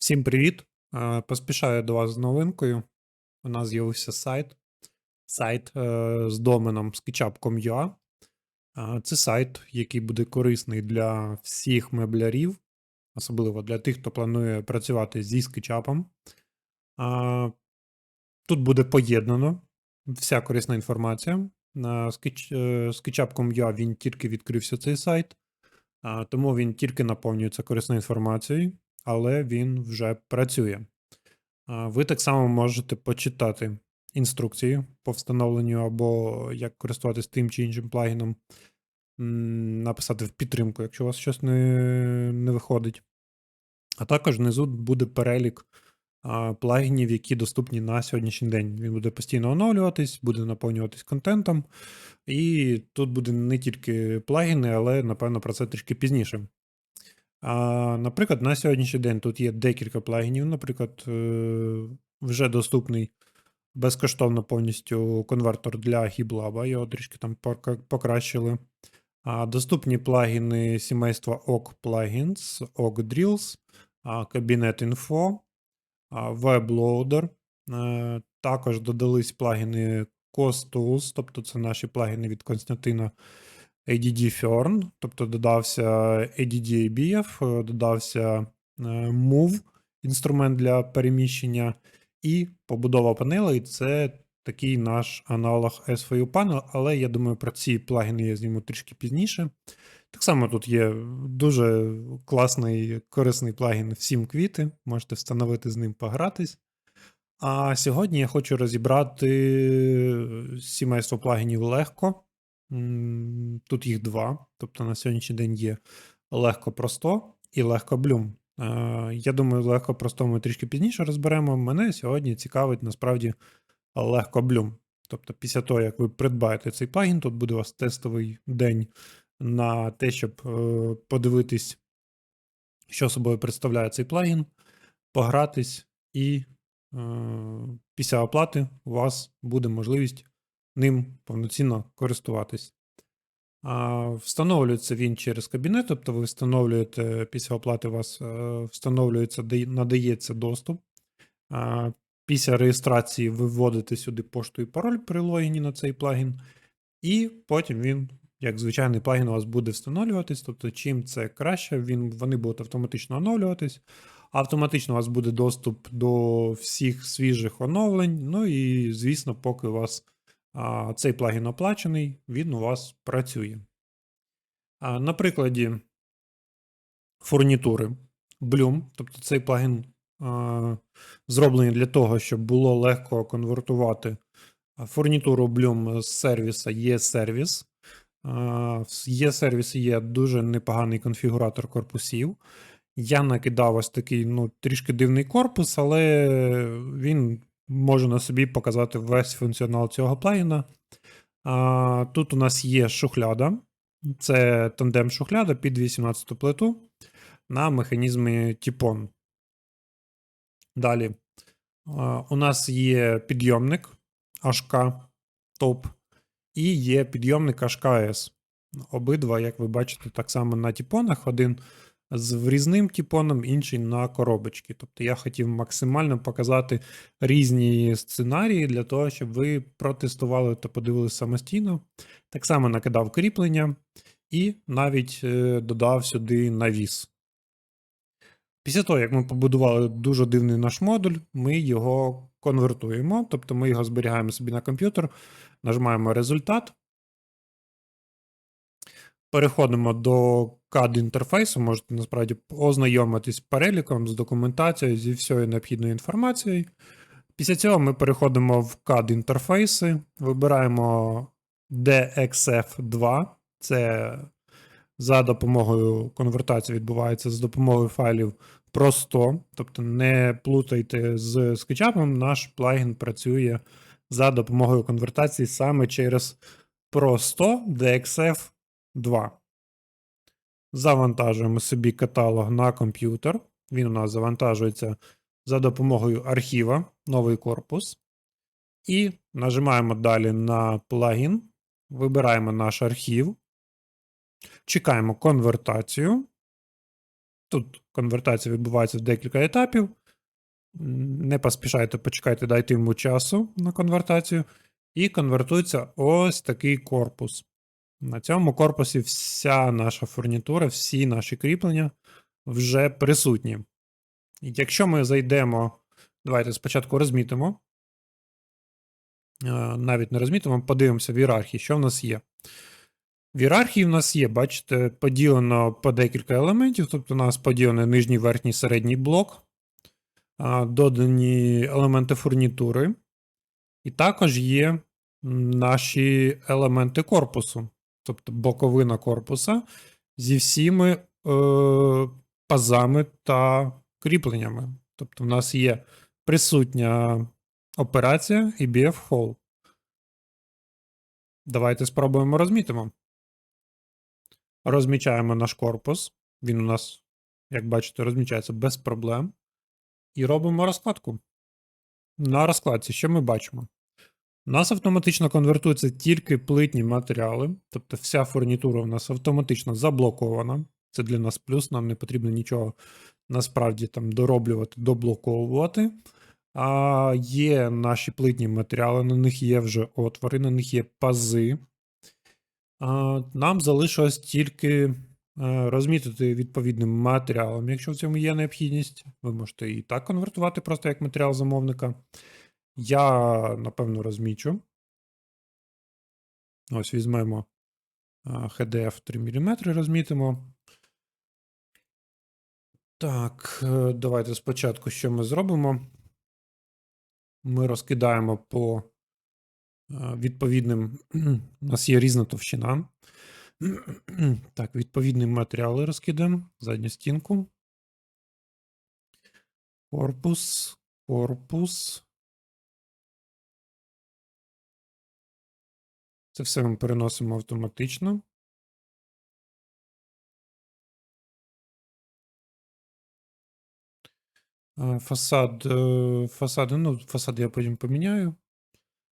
Всім привіт! Е, Поспішаю до вас з новинкою. У нас з'явився сайт. Сайт е, з доменом sketchup.com.ua. Е, Це сайт, який буде корисний для всіх меблярів, особливо для тих, хто планує працювати зі скетчапом. Тут буде поєднано вся корисна інформація. На sketchup.com.ua він тільки відкрився цей сайт, тому він тільки наповнюється корисною інформацією але він вже працює. Ви так само можете почитати інструкції по встановленню або як користуватись тим чи іншим плагіном, написати в підтримку, якщо у вас щось не, не виходить. А також внизу буде перелік плагінів, які доступні на сьогоднішній день. Він буде постійно оновлюватись, буде наповнюватись контентом. І тут буде не тільки плагіни, але напевно про це трішки пізніше. А, Наприклад, на сьогоднішній день тут є декілька плагінів. Наприклад, е, вже доступний безкоштовно повністю конвертор для GitLab, його трішки там покращили. А, Доступні плагіни сімейства OK Plugins, OK Drills, Cabinet Info, WebLoader. Е, Також додались плагіни Cost Tools, тобто це наші плагіни від Константина ADD Fern, тобто додався ADD ABF, е, додався е, Move, інструмент для переміщення, і побудова панелей це такий наш аналог SVU Panel, але я думаю, про ці плагіни я зніму трішки пізніше. Так само тут є дуже класний корисний плагін всім квіти, можете встановити з ним погратись. А сьогодні я хочу розібрати сімейство плагінів легко. Тут їх два. Тобто на сьогоднішній день є легко просто і легко блюм. Е, Я думаю, легко просто ми трішки пізніше розберемо. Мене сьогодні цікавить насправді легко блюм. Тобто, після того, як ви придбаєте цей плагін, тут буде у вас тестовий день на те, щоб е, подивитись, що собою представляє цей плагін, погратись, і е, після оплати у вас буде можливість ним повноцінно користуватись. Встановлюється він через кабінет, тобто ви встановлюєте після оплати у вас е, встановлюється, дає- надається доступ. Після реєстрації ви вводите сюди пошту і пароль при логіні на цей плагін, і потім він, як звичайний плагін, у вас буде встановлюватись. Тобто, чим це краще, він, вони будуть автоматично оновлюватись. Автоматично у вас буде доступ до всіх свіжих оновлень. Ну і, звісно, поки у вас цей плагін оплачений, він у вас працює. На прикладі фурнітури Bloom, тобто цей плагін зроблений для того, щоб було легко конвертувати фурнітуру Bloom з сервіса є-сервіс. В є-сервісі є дуже непоганий конфігуратор корпусів. Я накидав ось такий ну, трішки дивний корпус, але він може на собі показати весь функціонал цього плагіна. А, Тут у нас є шухляда. Це тандем шухляда під 18 плиту на механізмі Тіпон. Далі. а, У нас є підйомник HK топ і є підйомник HKS. Обидва, як ви бачите, так само на тіпонах. Один з врізним тіпоном, інший на коробочки. Тобто я хотів максимально показати різні сценарії для того, щоб ви протестували та подивилися самостійно. Так само накидав кріплення і навіть е, додав сюди навіс. Після того, як ми побудували дуже дивний наш модуль, ми його конвертуємо, тобто ми його зберігаємо собі на комп'ютер, нажимаємо результат. Переходимо до CAD інтерфейсу, можете насправді ознайомитись з переліком, з документацією, зі всією необхідною інформацією. Після цього ми переходимо в CAD інтерфейси, вибираємо DXF2. Це за допомогою конвертації відбувається з допомогою файлів просто. Тобто не плутайте з SketchUp, наш плагін працює за допомогою конвертації саме через просто DXF 2. Завантажуємо собі каталог на комп'ютер. Він у нас завантажується за допомогою архіва, новий корпус. І нажимаємо далі на плагін. Вибираємо наш архів. Чекаємо конвертацію. Тут конвертація відбувається в декілька етапів. Не поспішайте, почекайте, дайте йому часу на конвертацію. І конвертується ось такий корпус. На цьому корпусі вся наша фурнітура, всі наші кріплення вже присутні. Якщо ми зайдемо, давайте спочатку розмітимо. Е, Навіть не розмітимо, подивимося в ієрархії, що в нас є. В ієрархії в нас є, бачите, поділено по декілька елементів, тобто у нас поділений нижній, верхній, середній блок, додані елементи фурнітури, і також є наші елементи корпусу, тобто боковина корпуса зі всіми е, пазами та кріпленнями. Тобто, в нас є присутня операція EBF Hall. Давайте спробуємо розмітимо. Розмічаємо наш корпус. Він у нас, як бачите, розмічається без проблем. І робимо розкладку. На розкладці, що ми бачимо? У нас автоматично конвертуються тільки плитні матеріали, тобто вся фурнітура у нас автоматично заблокована. Це для нас плюс, нам не потрібно нічого насправді там дороблювати, доблоковувати. А є наші плитні матеріали, на них є вже отвори, на них є пази. А, Нам залишилось тільки е, розмітити відповідним матеріалом. Якщо в цьому є необхідність, ви можете і так конвертувати просто як матеріал замовника. Я, напевно, розмічу. Ось візьмемо HDF 3 мм, розмітимо. Так, е, давайте спочатку що ми зробимо. Ми розкидаємо по е, відповідним. У нас є різна товщина. Так, відповідні матеріали розкидаємо. Задню стінку. Корпус, корпус. Це все ми переносимо автоматично. Е, Фасад, е, фасади, ну, фасади я потім поміняю.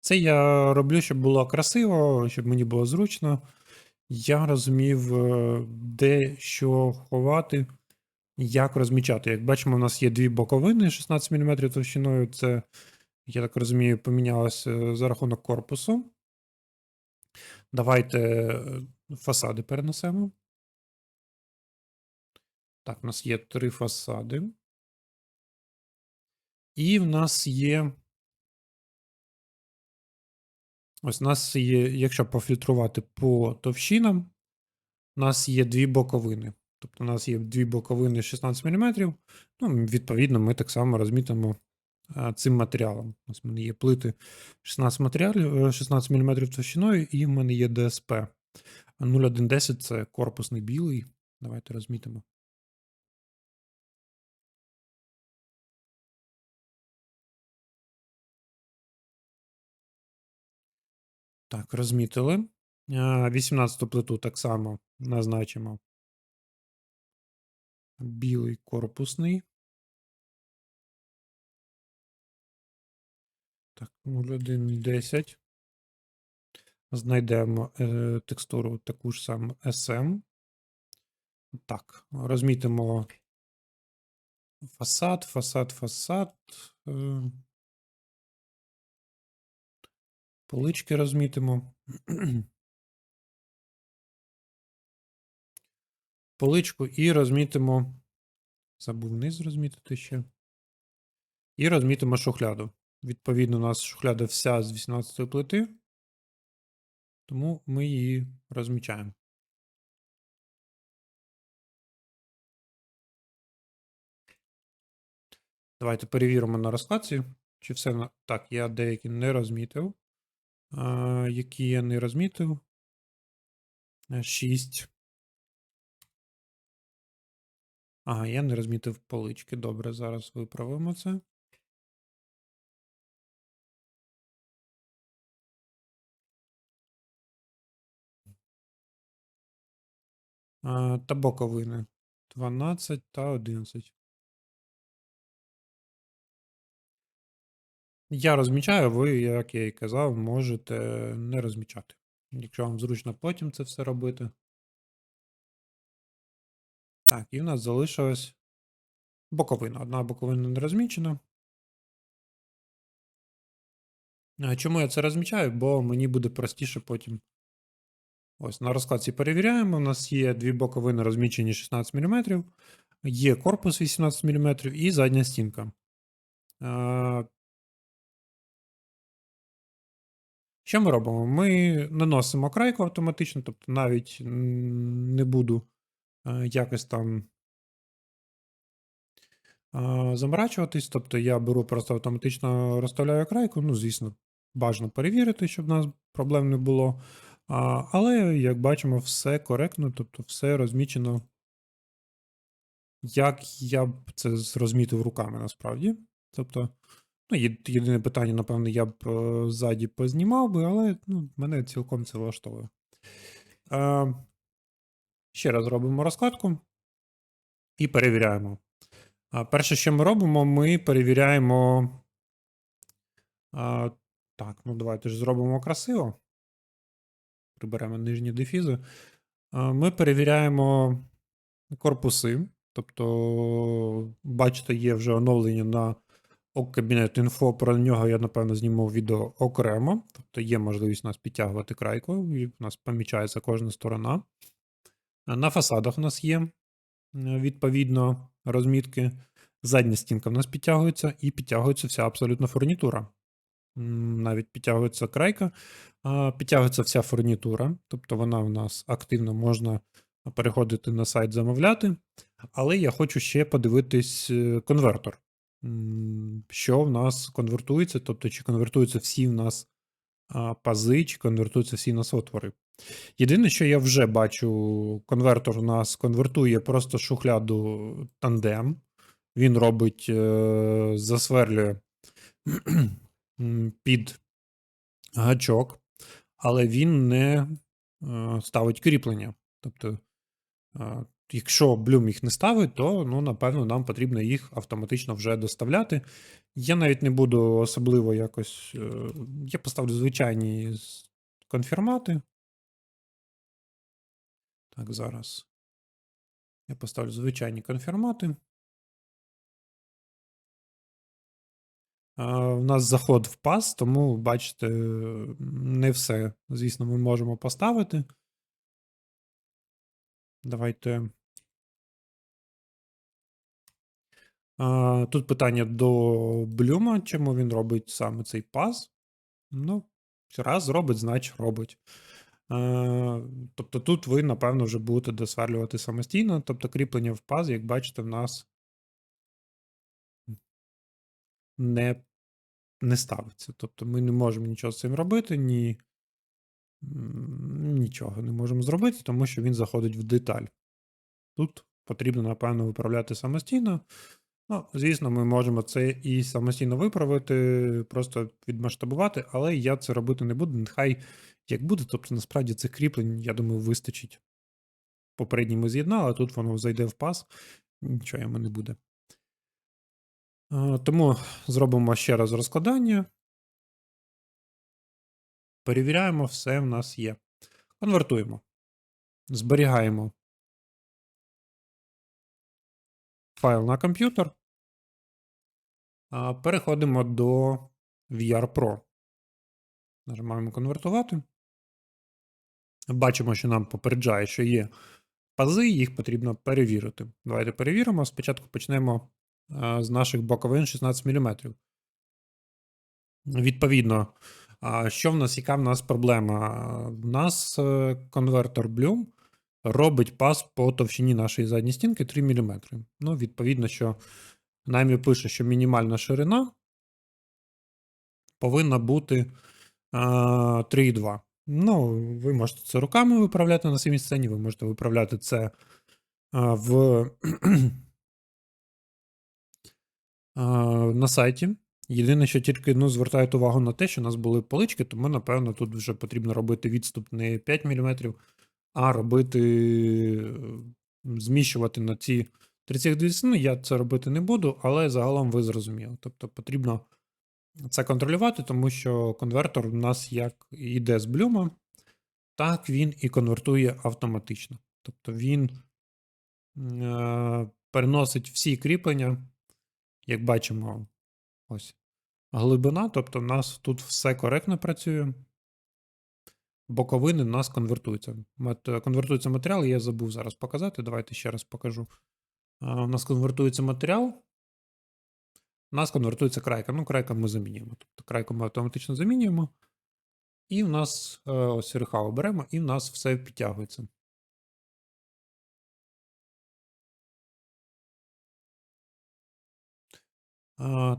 Це я роблю, щоб було красиво, щоб мені було зручно. Я розумів, е, де що ховати, як розмічати. Як бачимо, у нас є дві боковини 16 мм товщиною. Це, я так розумію, помінялося за рахунок корпусу. Давайте е, фасади перенесемо. Так, у нас є три фасади. І в нас є. Ось у нас є, якщо пофільтрувати по товщинам, у нас є дві боковини. Тобто у нас є дві боковини 16 мм. Ну, відповідно, ми так само розмітимо цим матеріалом. Ось в мене є плити 16 матеріалів, е, 16 мм товщиною, і в мене є ДСП. 0110 це корпусний білий. Давайте розмітимо. Так, розмітили. 18 плиту так само назначимо. Білий корпусний. Так, 0110. Знайдемо е, текстуру таку ж саму SM. Так, розмітимо фасад, фасад, фасад. Е, Полички розмітимо. Поличку і розмітимо. Забув низ розмітити ще. І розмітимо шухляду. Відповідно, у нас шухляда вся з 18 плити. Тому ми її розмічаємо. Давайте перевіримо на розкладці. Чи все на... Так, я деякі не розмітив. А, які я не розмітив. 6. Ага, я не розмітив полички. Добре, зараз виправимо це. Та боковини 12 та 11. Я розмічаю, ви, як я і казав, можете не розмічати. Якщо вам зручно потім це все робити. Так, і в нас залишилась боковина. Одна боковина не розмічена. Чому я це розмічаю? Бо мені буде простіше потім. Ось на розкладці перевіряємо. У нас є дві боковини розмічені 16 мм, є корпус 18 мм і задня стінка. Що ми робимо? Ми наносимо крайку автоматично, тобто навіть не буду е, якось там заморачуватись. Тобто я беру просто автоматично розставляю крайку. Ну, звісно, бажано перевірити, щоб у нас проблем не було. А, Але, як бачимо, все коректно, тобто все розмічено, як я б це розмітив руками насправді. Тобто, ну, єдине питання, напевно, я б е, ззаді познімав би, але ну, мене цілком це влаштовує. Е, ще раз робимо розкладку і перевіряємо. А, Перше, що ми робимо, ми перевіряємо. А, так, ну давайте ж зробимо красиво. Приберемо нижні дефізи. Ми перевіряємо корпуси. Тобто, бачите, є вже оновлення на кабінет інфо. Про нього я, напевно, зніму відео окремо. Тобто є можливість нас підтягувати крайку, і в нас помічається кожна сторона. На фасадах у нас є відповідно розмітки. Задня стінка в нас підтягується, і підтягується вся абсолютно фурнітура. Навіть підтягується крайка, підтягується вся фурнітура, тобто вона в нас активно можна переходити на сайт замовляти. Але я хочу ще подивитись е, конвертор. Що в нас конвертується, тобто чи конвертуються всі в нас пази, чи конвертуються всі нас отвори. Єдине, що я вже бачу, конвертор у нас конвертує просто шухляду тандем. Він робить, е, засверлює під гачок, але він не е, ставить кріплення. Тобто, е, якщо Bloom їх не ставить, то ну, напевно нам потрібно їх автоматично вже доставляти. Я навіть не буду особливо якось. е, Я поставлю звичайні конфірмати. Так, зараз. Я поставлю звичайні конфірмати. У нас заход в пас, тому, бачите, не все, звісно, ми можемо поставити. Давайте. Тут питання до Блюма, чому він робить саме цей пас. Ну, раз робить, значить робить. Тобто тут ви, напевно, вже будете досверлювати самостійно. Тобто кріплення в паз, як бачите, в нас не не ставиться. Тобто ми не можемо нічого з цим робити, ні нічого не можемо зробити, тому що він заходить в деталь. Тут потрібно, напевно, виправляти самостійно. Ну, звісно, ми можемо це і самостійно виправити, просто відмасштабувати, але я це робити не буду. Нехай як буде. Тобто, насправді цих кріплень, я думаю, вистачить. Попередній ми з'єднали, а тут воно зайде в пас, нічого йому не буде. А, Тому зробимо ще раз розкладання. Перевіряємо, все в нас є. Конвертуємо. Зберігаємо файл на комп'ютер. Переходимо до VR Pro. Нажимаємо конвертувати. Бачимо, що нам попереджає, що є пази, їх потрібно перевірити. Давайте перевіримо. Спочатку почнемо з наших боковин 16 мм. Відповідно, що в нас, яка в нас проблема? В нас е, конвертер Bloom робить пас по товщині нашої задньої стінки 3 мм. Ну, відповідно, що наймі пише, що мінімальна ширина повинна бути 3,2. Ну, ви можете це руками виправляти на самій сцені, ви можете виправляти це в на сайті. Єдине, що тільки ну, звертають увагу на те, що у нас були полички, тому, напевно, тут вже потрібно робити відступ не 5 мм, а робити, е, зміщувати на ці 32 Ну, я це робити не буду, але загалом ви зрозуміли. Тобто потрібно це контролювати, тому що конвертор у нас як йде з блюма, так він і конвертує автоматично. Тобто він е, переносить всі кріплення. Як бачимо, ось глибина, тобто в нас тут все коректно працює. Боковини в нас конвертуються. Конвертується матеріал, я забув зараз показати. Давайте ще раз покажу. У нас конвертується матеріал. У нас конвертується крайка. Ну, крайка ми замінюємо. Тобто крайку ми автоматично замінюємо. І в нас е, ось рехау беремо, і в нас все підтягується.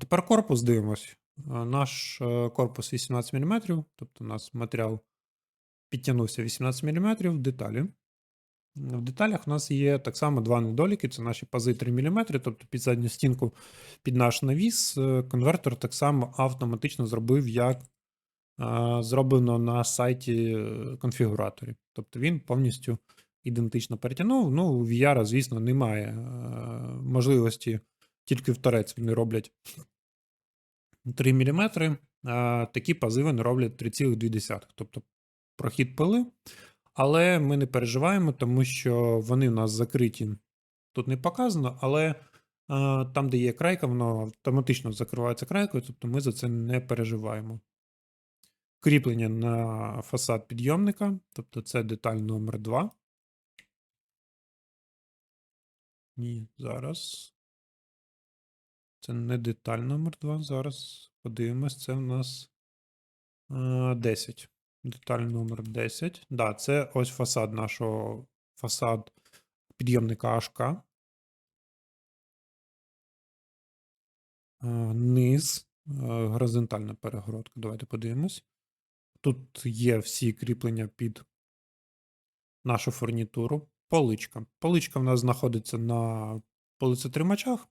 Тепер корпус дивимось. Наш е, корпус 18 мм, тобто у нас матеріал підтягнувся 18 мм, деталі. В деталях у нас є так само два недоліки: це наші пази 3 мм, тобто під задню стінку під наш навіс. е, Конвертор так само автоматично зробив, як а, зроблено на сайті е, конфігураторі. Тобто він повністю ідентично перетягнув. Ну, у VR, звісно, немає е, можливості, тільки в торець вони роблять 3 мм, а такі пази вони роблять 3,2. Тобто прохід пили. Але ми не переживаємо, тому що вони у нас закриті. Тут не показано, але а, там, де є крайка, воно автоматично закривається крайкою, тобто ми за це не переживаємо. Кріплення на фасад підйомника, тобто це деталь номер 2. Ні, зараз. Це не деталь номер 2. Зараз подивимось, це в нас 10. Деталь номер 10. Да, це ось фасад нашого фасад підйомника HK. А, Низ, горизонтальна перегородка. Давайте подивимось. Тут є всі кріплення під нашу фурнітуру. Поличка. Поличка в нас знаходиться на полицетримачах.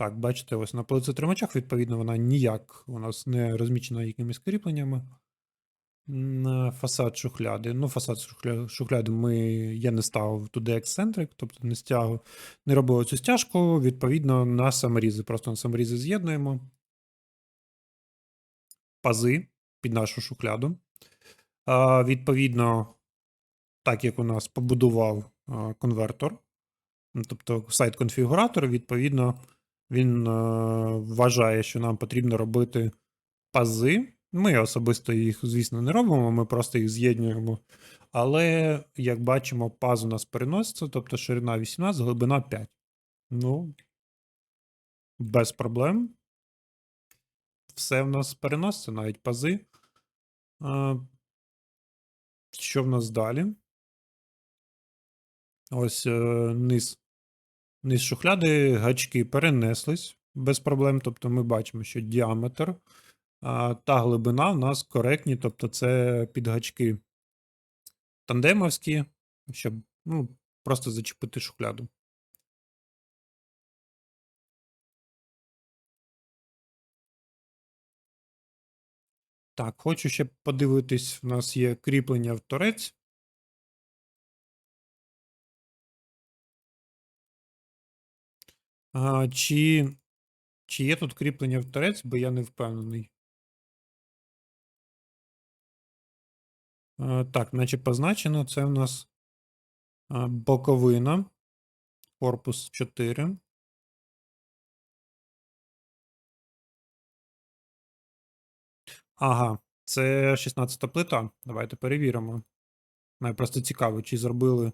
Так, бачите, ось на полицетримачах, відповідно, вона ніяк у нас не розмічена якимись кріпленнями. М, Фасад шухляди. Ну, фасад шухля- шухляди ми, я не ставив туди ексцентрик, тобто не стягу, не робив цю стяжку, відповідно, на саморізи. Просто на саморізи з'єднуємо. Пази під нашу шухляду. А, відповідно, так як у нас побудував конвертор, тобто сайт-конфігуратор, відповідно, він е, вважає, що нам потрібно робити пази. Ми особисто їх, звісно, не робимо, ми просто їх з'єднуємо. Але, як бачимо, паз у нас переноситься, тобто ширина 18, глибина 5. Ну, без проблем. Все в нас переноситься, навіть пази. А, що в нас далі? Ось е, низ. Низ шухляди, гачки перенеслись без проблем. Тобто ми бачимо, що діаметр та глибина в нас коректні, тобто це підгачки тандемовські, щоб ну, просто зачепити шухляду. Так, хочу ще подивитись, у нас є кріплення в торець. А, чи, чи є тут кріплення в торець, бо я не впевнений. А, так, наче позначено, це в нас а, боковина, корпус 4. Ага, це 16 плита. Давайте перевіримо. Мене просто цікаво, чи зробили.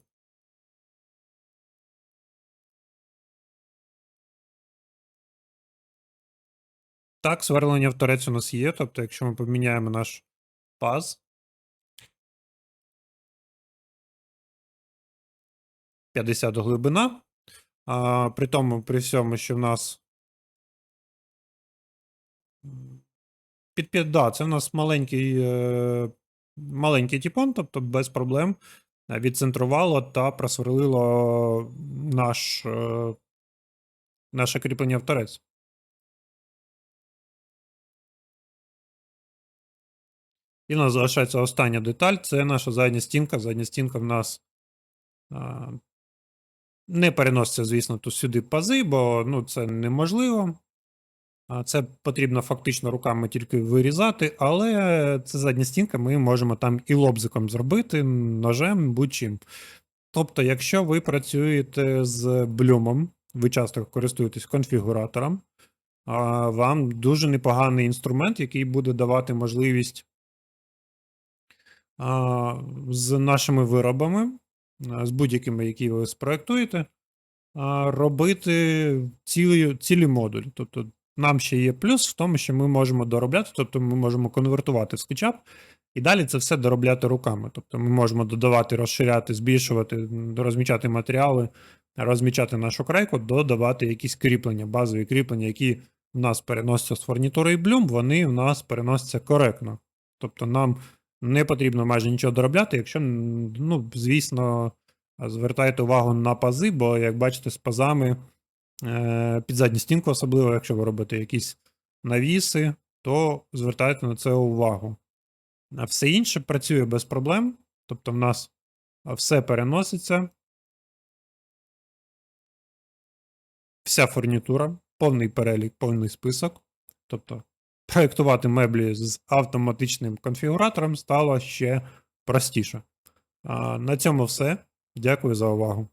Так, сверлення в торець у нас є. Тобто, якщо ми поміняємо наш паз. 50 глибина. А, при тому, при всьому, що в нас. Під під, да, це в нас маленький, е, маленький тіпон, тобто без проблем е, відцентрувало та просверлило наш, е, наше кріплення в торець. І в нас залишається остання деталь це наша задня стінка. Задня стінка в нас а, не переноситься, звісно, тут сюди пази, бо ну, це неможливо. А, Це потрібно фактично руками тільки вирізати, але це задня стінка, ми можемо там і лобзиком зробити, ножем, будь-чим. Тобто, якщо ви працюєте з блюмом, ви часто користуєтесь конфігуратором, вам дуже непоганий інструмент, який буде давати можливість з нашими виробами, з будь-якими, які ви спроектуєте, робити цілі, цілі модулі. Тобто, нам ще є плюс в тому, що ми можемо доробляти, тобто ми можемо конвертувати в SketchUp, і далі це все доробляти руками. Тобто ми можемо додавати, розширяти, збільшувати, розмічати матеріали, розмічати нашу крайку, додавати якісь кріплення, базові кріплення, які в нас переносяться з фурнітури Bloom, вони в нас переносяться коректно. Тобто нам не потрібно майже нічого доробляти, якщо, ну, звісно, звертайте увагу на пази, бо, як бачите, з пазами е, під задню стінку, особливо, якщо ви робите якісь навіси, то звертайте на це увагу. А все інше працює без проблем. Тобто, в нас все переноситься. Вся фурнітура, повний перелік, повний список. Тобто, проєктувати меблі з автоматичним конфігуратором стало ще простіше. На цьому все. Дякую за увагу.